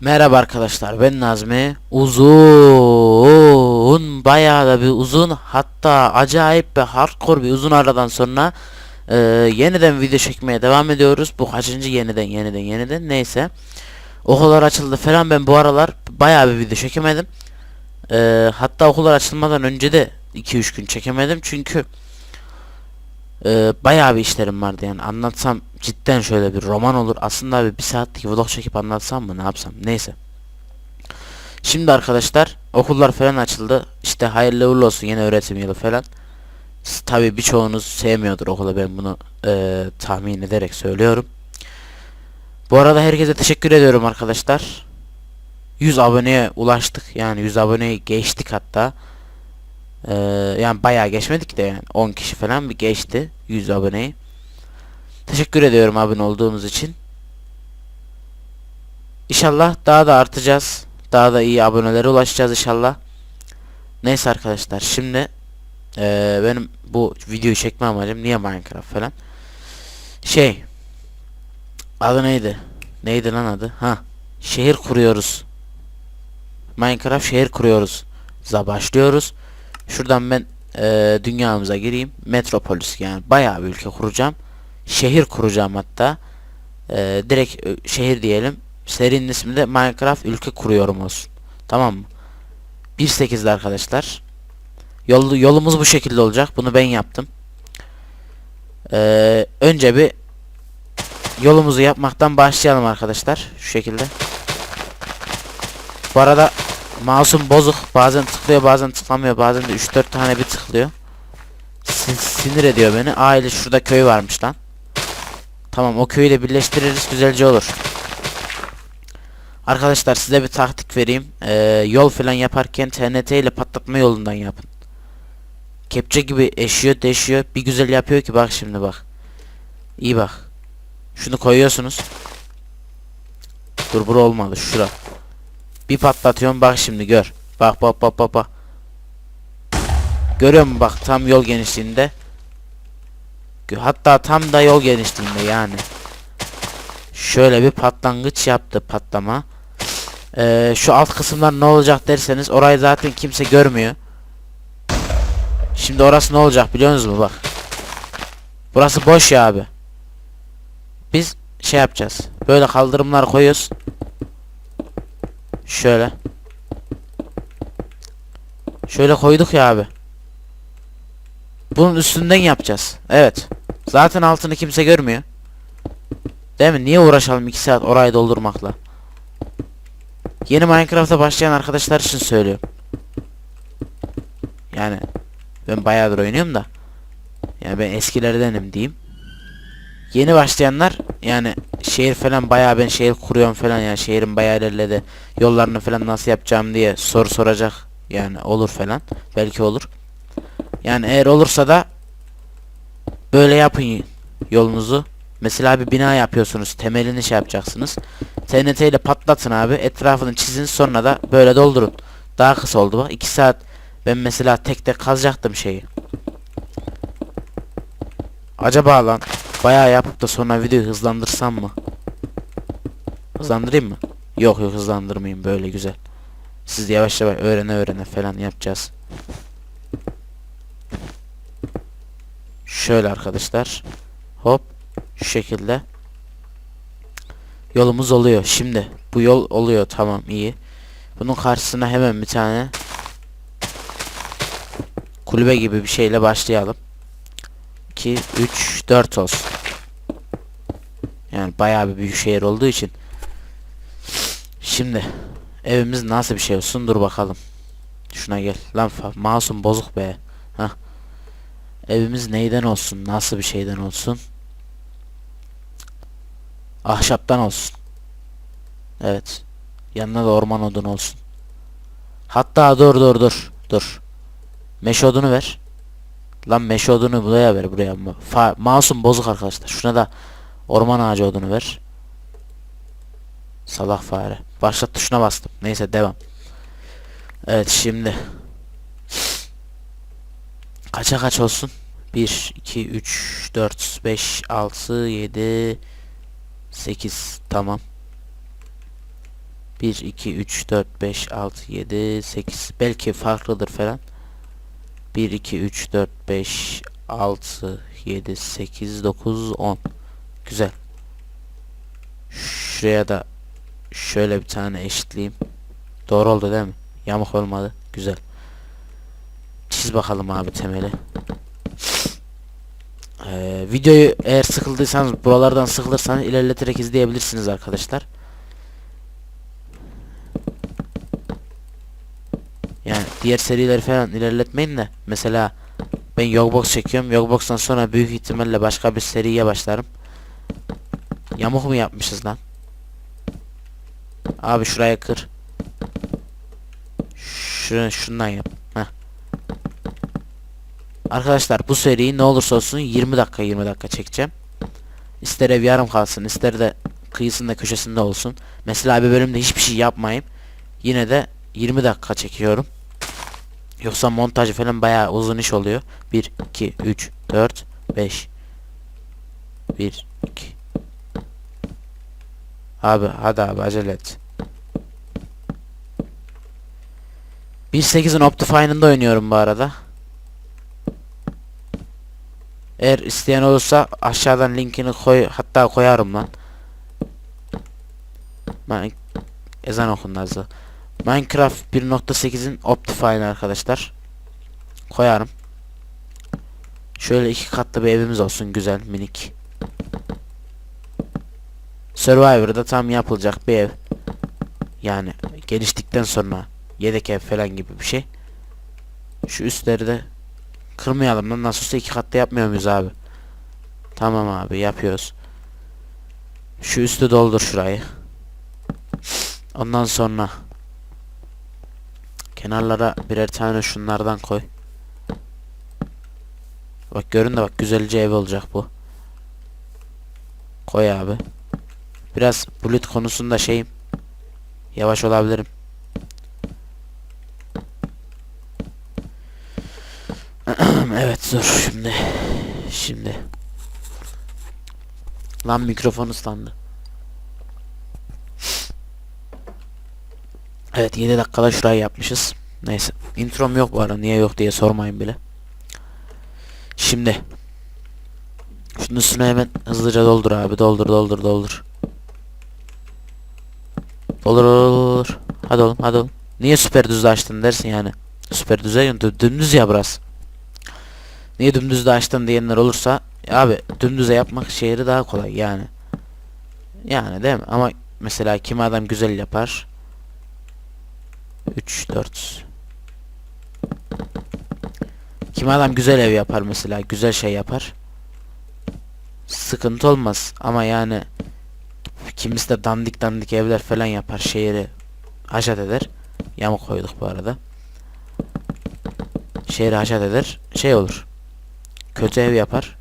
Merhaba arkadaşlar ben Nazmi. Uzun bayağı da bir uzun hatta acayip bir hardcore bir uzun aradan sonra e, yeniden video çekmeye devam ediyoruz. Bu kaçıncı yeniden yeniden yeniden? Neyse. Okullar açıldı falan ben bu aralar bayağı bir video çekemedim. E, hatta okullar açılmadan önce de 2-3 gün çekemedim. Çünkü e, bayağı bir işlerim vardı yani anlatsam cidden şöyle bir roman olur. Aslında abi bir saatlik vlog çekip anlatsam mı ne yapsam neyse. Şimdi arkadaşlar okullar falan açıldı. İşte hayırlı uğurlu olsun yeni öğretim yılı falan. Tabii birçoğunuz sevmiyordur okulu ben bunu e, tahmin ederek söylüyorum. Bu arada herkese teşekkür ediyorum arkadaşlar. 100 aboneye ulaştık yani 100 aboneyi geçtik hatta. Ee, yani bayağı geçmedik de yani 10 kişi falan bir geçti 100 aboneyi. Teşekkür ediyorum abone olduğunuz için. İnşallah daha da artacağız. Daha da iyi abonelere ulaşacağız inşallah. Neyse arkadaşlar şimdi eee, benim bu videoyu çekme amacım niye Minecraft falan. Şey adı neydi? Neydi lan adı? Ha şehir kuruyoruz. Minecraft şehir kuruyoruz. Za başlıyoruz. Şuradan ben eee, dünyamıza gireyim. Metropolis yani bayağı bir ülke kuracağım şehir kuracağım hatta. Ee, direkt ö, şehir diyelim. Serinin ismi de Minecraft ülke kuruyorum olsun. Tamam mı? 1.8'de arkadaşlar. Yol, yolumuz bu şekilde olacak. Bunu ben yaptım. Ee, önce bir yolumuzu yapmaktan başlayalım arkadaşlar. Şu şekilde. Bu arada mouse'um bozuk. Bazen tıklıyor bazen tıklamıyor. Bazen de 3-4 tane bir tıklıyor. Sin- sinir ediyor beni. Aile şurada köy varmış lan. Tamam o köyü de birleştiririz güzelce olur. Arkadaşlar size bir taktik vereyim. Ee, yol falan yaparken TNT ile patlatma yolundan yapın. Kepçe gibi eşiyor deşiyor. Bir güzel yapıyor ki bak şimdi bak. İyi bak. Şunu koyuyorsunuz. Dur bura olmadı şura. Bir patlatıyorum bak şimdi gör. Bak bak bak bak bak. Görüyor musun bak tam yol genişliğinde. Hatta tam da yol genişliğinde yani. Şöyle bir patlangıç yaptı patlama. Ee, şu alt kısımlar ne olacak derseniz orayı zaten kimse görmüyor. Şimdi orası ne olacak biliyor musunuz bak. Burası boş ya abi. Biz şey yapacağız. Böyle kaldırımlar koyuyoruz. Şöyle. Şöyle koyduk ya abi. Bunun üstünden yapacağız. Evet. Zaten altını kimse görmüyor. Değil mi? Niye uğraşalım 2 saat orayı doldurmakla? Yeni Minecraft'a başlayan arkadaşlar için söylüyorum. Yani ben bayağıdır oynuyorum da. Yani ben eskilerdenim diyeyim. Yeni başlayanlar yani şehir falan bayağı ben şehir kuruyorum falan yani şehrin bayağı ilerledi. Yollarını falan nasıl yapacağım diye soru soracak. Yani olur falan. Belki olur. Yani eğer olursa da böyle yapın yolunuzu. Mesela bir bina yapıyorsunuz. Temelini şey yapacaksınız. TNT ile patlatın abi. Etrafını çizin sonra da böyle doldurun. Daha kısa oldu bak. 2 saat ben mesela tek tek kazacaktım şeyi. Acaba lan bayağı yapıp da sonra videoyu hızlandırsam mı? Hızlandırayım mı? Yok yok hızlandırmayayım böyle güzel. Siz yavaş yavaş öğrene öğrene falan yapacağız. Şöyle arkadaşlar. Hop. Şu şekilde. Yolumuz oluyor. Şimdi bu yol oluyor. Tamam iyi. Bunun karşısına hemen bir tane kulübe gibi bir şeyle başlayalım. 2, 3, 4 olsun. Yani bayağı bir büyük şehir olduğu için. Şimdi evimiz nasıl bir şey olsun dur bakalım. Şuna gel. Lan mouse'um bozuk be. Evimiz neyden olsun? Nasıl bir şeyden olsun? Ahşaptan olsun. Evet. Yanına da orman odunu olsun. Hatta dur dur dur. Dur. Meş odunu ver. Lan meş odunu buraya ver buraya. Fa Mouse'um bozuk arkadaşlar. Şuna da orman ağacı odunu ver. Salak fare. Başlat tuşuna bastım. Neyse devam. Evet şimdi. Kaça kaç olsun? 1, 2, 3, 4, 5, 6, 7, 8. Tamam. 1 2 3 4 5 6 7 8 belki farklıdır falan. 1 2 3 4 5 6 7 8 9 10 Güzel. Şuraya da şöyle bir tane eşitleyeyim. Doğru oldu değil mi? Yamuk olmadı. Güzel. Çiz bakalım abi temeli. Ee, videoyu eğer sıkıldıysanız buralardan sıkılırsanız ilerleterek izleyebilirsiniz arkadaşlar. Yani diğer serileri falan ilerletmeyin de mesela ben Yogbox çekiyorum. Yogbox'tan sonra büyük ihtimalle başka bir seriye başlarım. Yamuk mu yapmışız lan? Abi şuraya kır. Şunu şundan yap. Arkadaşlar bu seriyi ne olursa olsun 20 dakika 20 dakika çekeceğim. İster ev yarım kalsın ister de kıyısında köşesinde olsun. Mesela bir bölümde hiçbir şey yapmayayım. Yine de 20 dakika çekiyorum. Yoksa montajı falan bayağı uzun iş oluyor. 1, 2, 3, 4, 5. 1, 2. Abi hadi abi acele et. 1.8'in Optifine'ında oynuyorum bu arada. Eğer isteyen olursa aşağıdan linkini koy hatta koyarım lan. Ben ezan okundu az daha. Minecraft 1.8'in Optifine arkadaşlar. Koyarım. Şöyle iki katlı bir evimiz olsun güzel minik. Survivor'da tam yapılacak bir ev. Yani geliştikten sonra yedek ev falan gibi bir şey. Şu üstleri de kırmayalım lan nasıl olsa iki katlı yapmıyor muyuz abi? Tamam abi yapıyoruz. Şu üstü doldur şurayı. Ondan sonra kenarlara birer tane şunlardan koy. Bak görün de bak güzelce ev olacak bu. Koy abi. Biraz bulut konusunda şeyim. Yavaş olabilirim. evet dur şimdi. Şimdi. Lan mikrofon ıslandı. Evet 7 dakikada şurayı yapmışız. Neyse. Introm yok bu arada. Niye yok diye sormayın bile. Şimdi. Şunun üstüne hemen hızlıca doldur abi. Doldur doldur doldur. Doldur doldur. Hadi oğlum hadi oğlum. Niye süper düzde açtın dersin yani. Süper düze dü- dümdüz ya burası. Niye dümdüzde açtın diyenler olursa abi dümdüze yapmak şehri daha kolay yani. Yani değil mi? Ama mesela kim adam güzel yapar. 3 4 Kim adam güzel ev yapar mesela, güzel şey yapar. Sıkıntı olmaz ama yani kimisi de dandik dandik evler falan yapar, şehri haşat eder. Yamuk koyduk bu arada. Şehri haşat eder, şey olur. Kötü ev yapar.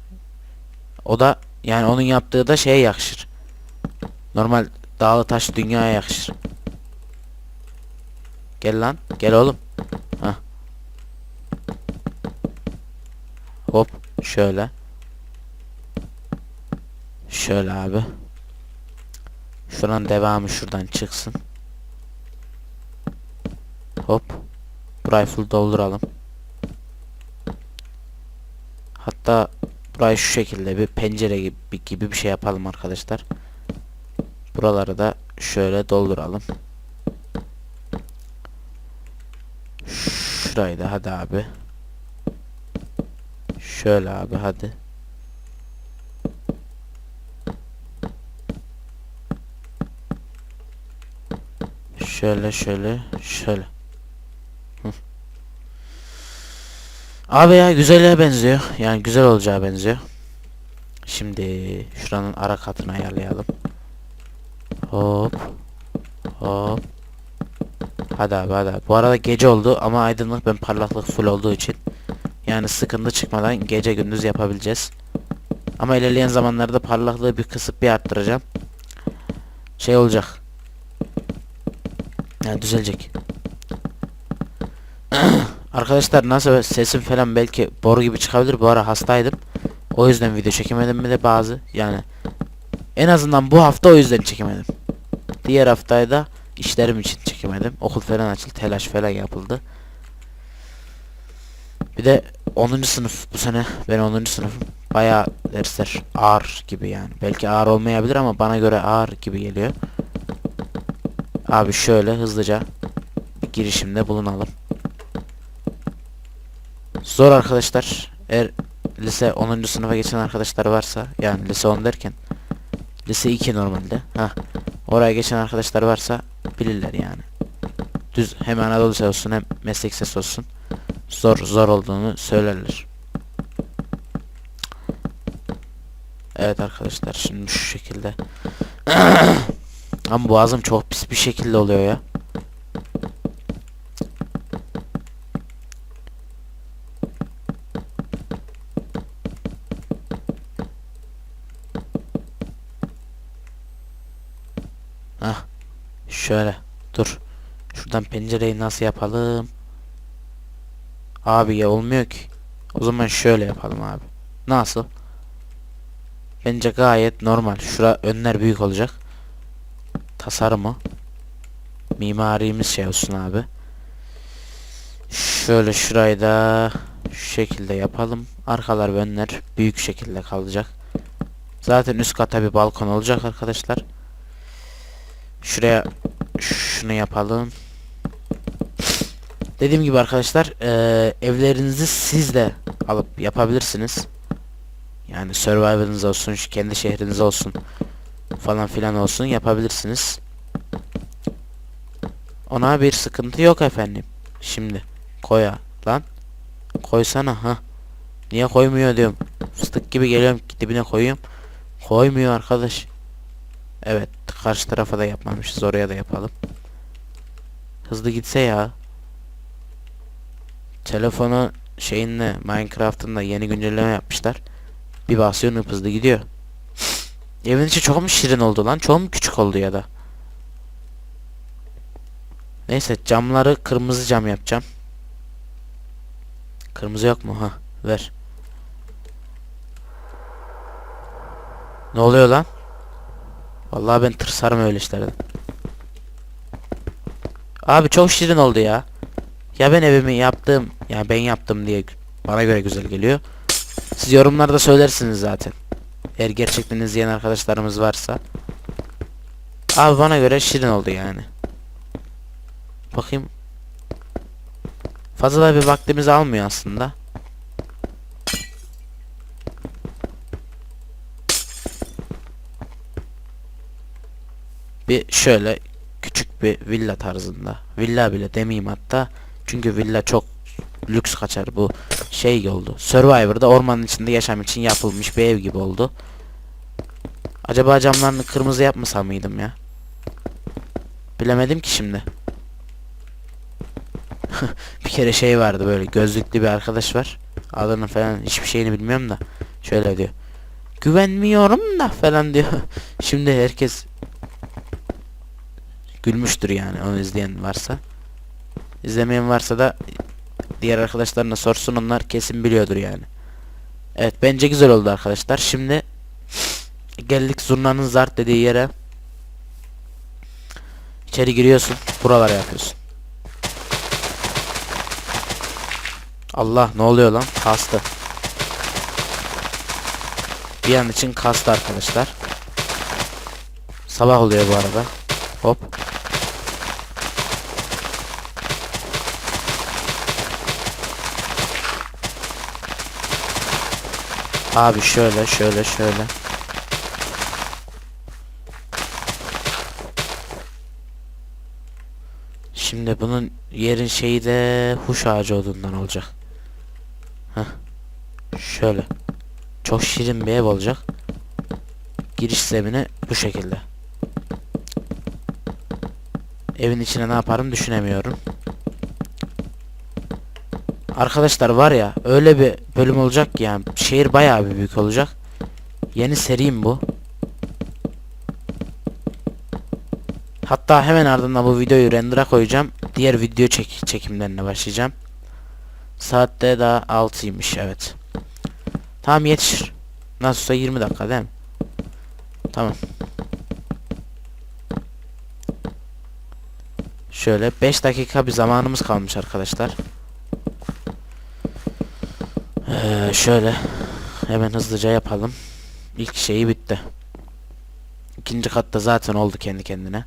O da yani onun yaptığı da şeye yakışır. Normal dağlı taş dünyaya yakışır. Gel lan. Gel oğlum. Hah. Hop. Şöyle. Şöyle abi. Şuranın devamı şuradan çıksın. Hop. Full dolduralım. Hatta burayı şu şekilde bir pencere gibi, gibi bir şey yapalım arkadaşlar. Buraları da şöyle dolduralım. Şurayı da hadi abi. Şöyle abi hadi. Şöyle şöyle şöyle. Abi ya güzele benziyor. Yani güzel olacağı benziyor. Şimdi şuranın ara katını ayarlayalım. Hop. Hop. Hadi abi hadi. Bu arada gece oldu ama aydınlık ben parlaklık full olduğu için. Yani sıkıntı çıkmadan gece gündüz yapabileceğiz. Ama ilerleyen zamanlarda parlaklığı bir kısıp bir arttıracağım. Şey olacak. Yani düzelecek. Arkadaşlar nasıl sesim falan belki boru gibi çıkabilir. Bu ara hastaydım. O yüzden video çekemedim mi de bazı. Yani en azından bu hafta o yüzden çekemedim. Diğer haftayı da işlerim için çekemedim. Okul falan açıldı. Telaş falan yapıldı. Bir de 10. sınıf bu sene ben 10. sınıfım. Bayağı dersler ağır gibi yani. Belki ağır olmayabilir ama bana göre ağır gibi geliyor. Abi şöyle hızlıca girişimde bulunalım. Zor arkadaşlar. Eğer lise 10. sınıfa geçen arkadaşlar varsa yani lise 10 derken lise 2 normalde. Ha. Oraya geçen arkadaşlar varsa bilirler yani. Düz hem Anadolu Lisesi olsun hem meslek lisesi olsun. Zor zor olduğunu söylerler. Evet arkadaşlar şimdi şu şekilde. Ama boğazım çok pis bir şekilde oluyor ya. Hah. Şöyle. Dur. Şuradan pencereyi nasıl yapalım? Abi ya olmuyor ki. O zaman şöyle yapalım abi. Nasıl? Bence gayet normal. Şura önler büyük olacak. Tasarımı. Mimarimiz şey olsun abi. Şöyle şurayı da şu şekilde yapalım. Arkalar ve önler büyük şekilde kalacak. Zaten üst kata bir balkon olacak arkadaşlar. Şuraya şunu yapalım. Dediğim gibi arkadaşlar eee, evlerinizi siz de alıp yapabilirsiniz. Yani Survivor'ınız olsun, kendi şehriniz olsun falan filan olsun yapabilirsiniz. Ona bir sıkıntı yok efendim. Şimdi koya lan. Koysana ha. Niye koymuyor diyorum. Fıstık gibi geliyorum dibine koyuyorum. Koymuyor arkadaş. Evet karşı tarafa da yapmamışız oraya da yapalım. Hızlı gitse ya. Telefonu şeyinle Minecraft'ın yeni güncelleme yapmışlar. Bir basıyorsun hızlı gidiyor. Evin içi çok mu şirin oldu lan? Çok mu küçük oldu ya da? Neyse camları kırmızı cam yapacağım. Kırmızı yok mu? Ha ver. Ne oluyor lan? Vallahi ben tırsarım öyle işlerden. Abi çok şirin oldu ya. Ya ben evimi yaptım, ya ben yaptım diye bana göre güzel geliyor. Siz yorumlarda söylersiniz zaten. Eğer gerçekten izleyen arkadaşlarımız varsa. Abi bana göre şirin oldu yani. Bakayım. Fazla da bir vaktimizi almıyor aslında. Bir şöyle küçük bir villa tarzında. Villa bile demeyeyim hatta. Çünkü villa çok lüks kaçar bu şey oldu. Survivor'da ormanın içinde yaşam için yapılmış bir ev gibi oldu. Acaba camlarını kırmızı yapmasam mıydım ya? Bilemedim ki şimdi. bir kere şey vardı böyle gözlüklü bir arkadaş var. Adını falan hiçbir şeyini bilmiyorum da. Şöyle diyor. Güvenmiyorum da falan diyor. şimdi herkes gülmüştür yani onu izleyen varsa. İzlemeyen varsa da diğer arkadaşlarına sorsun onlar kesin biliyordur yani. Evet bence güzel oldu arkadaşlar. Şimdi geldik zurnanın zart dediği yere. İçeri giriyorsun. Buralara yapıyorsun. Allah ne oluyor lan? Kastı. Bir an için kastı arkadaşlar. Sabah oluyor bu arada. Hop. Abi şöyle şöyle şöyle. Şimdi bunun yerin şeyi de huş ağacı odundan olacak. Heh. Şöyle. Çok şirin bir ev olacak. Giriş zemini bu şekilde. Evin içine ne yaparım düşünemiyorum. Arkadaşlar var ya öyle bir bölüm olacak ki yani şehir bayağı bir büyük olacak. Yeni serim bu. Hatta hemen ardından bu videoyu render'a koyacağım. Diğer video çek çekimlerine başlayacağım. Saatte daha 6'ymış evet. Tamam yetişir. Nasılsa 20 dakika değil mi? Tamam. Şöyle 5 dakika bir zamanımız kalmış arkadaşlar. Ee, şöyle hemen hızlıca yapalım. İlk şeyi bitti. İkinci katta zaten oldu kendi kendine.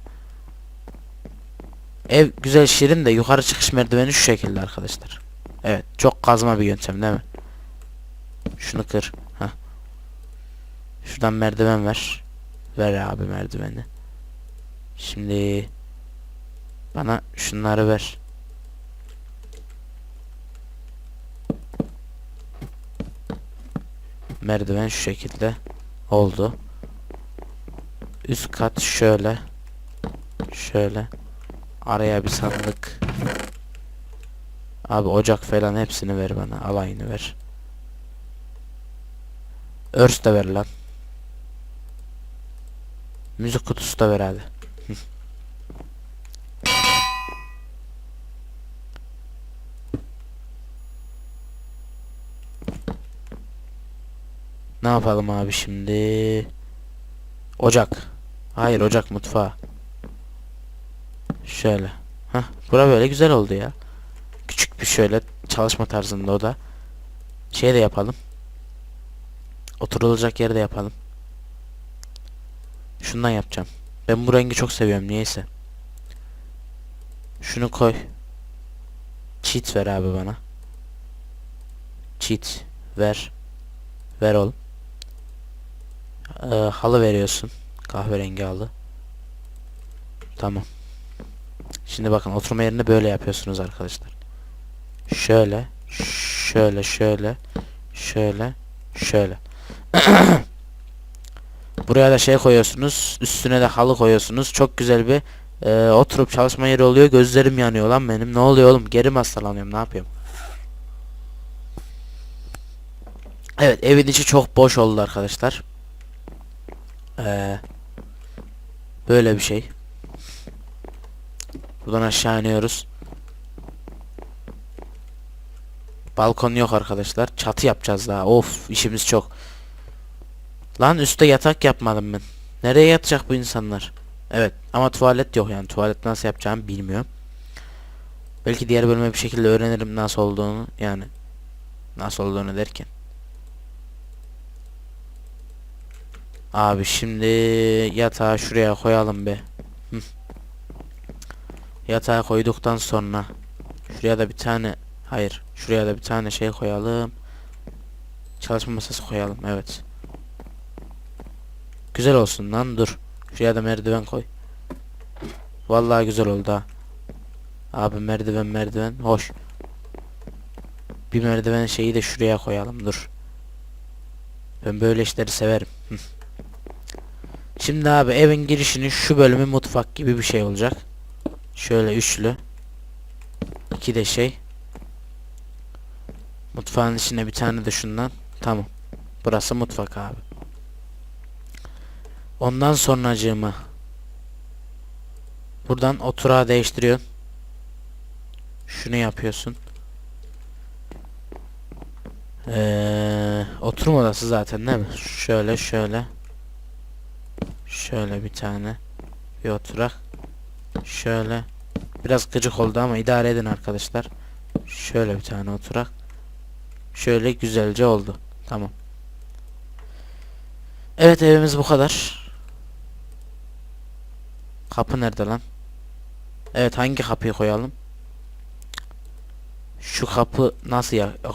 Ev güzel şirin de yukarı çıkış merdiveni şu şekilde arkadaşlar. Evet çok kazma bir yöntem değil mi? Şunu kır. Heh. Şuradan merdiven ver. Ver abi merdiveni. Şimdi bana şunları ver. Merdiven şu şekilde oldu. Üst kat şöyle. Şöyle. Araya bir sandık. Abi ocak falan hepsini ver bana. Alayını ver. Örs de ver lan. Müzik kutusu da ver hadi. Hı. Ne yapalım abi şimdi? Ocak. Hayır ocak mutfağı. Şöyle. Hah, bura böyle güzel oldu ya. Küçük bir şöyle çalışma tarzında o da. Şey de yapalım. Oturulacak yerde yapalım. Şundan yapacağım. Ben bu rengi çok seviyorum niyeyse. Şunu koy. Cheat ver abi bana. Cheat ver. Ver oğlum. Ee, halı veriyorsun. Kahverengi halı. Tamam. Şimdi bakın oturma yerini böyle yapıyorsunuz arkadaşlar. Şöyle, şöyle, şöyle, şöyle, şöyle. Buraya da şey koyuyorsunuz. Üstüne de halı koyuyorsunuz. Çok güzel bir e, oturup çalışma yeri oluyor. Gözlerim yanıyor lan benim. Ne oluyor oğlum? Geri mi hastalanıyorum? Ne yapıyorum? Evet evin içi çok boş oldu arkadaşlar. Ee, böyle bir şey. Buradan aşağı iniyoruz. Balkon yok arkadaşlar. Çatı yapacağız daha. Of işimiz çok. Lan üstte yatak yapmadım ben. Nereye yatacak bu insanlar? Evet ama tuvalet yok yani. Tuvalet nasıl yapacağımı bilmiyorum. Belki diğer bölüme bir şekilde öğrenirim nasıl olduğunu. Yani nasıl olduğunu derken. Abi şimdi yatağı şuraya koyalım be. Yatağı koyduktan sonra şuraya da bir tane hayır şuraya da bir tane şey koyalım. Çalışma masası koyalım evet. Güzel olsun lan dur. Şuraya da merdiven koy. Vallahi güzel oldu ha. Abi merdiven merdiven hoş. Bir merdiven şeyi de şuraya koyalım dur. Ben böyle işleri severim. Şimdi abi evin girişinin şu bölümü mutfak gibi bir şey olacak. Şöyle üçlü. İki de şey. Mutfağın içine bir tane de şundan. Tamam. Burası mutfak abi. Ondan sonracığıma. Buradan oturağı değiştiriyorsun. Şunu yapıyorsun. Ee, oturma odası zaten değil mi? Şöyle şöyle. Şöyle bir tane. Bir oturak. Şöyle. Biraz gıcık oldu ama idare edin arkadaşlar. Şöyle bir tane oturak. Şöyle güzelce oldu. Tamam. Evet evimiz bu kadar. Kapı nerede lan? Evet hangi kapıyı koyalım? Şu kapı nasıl ya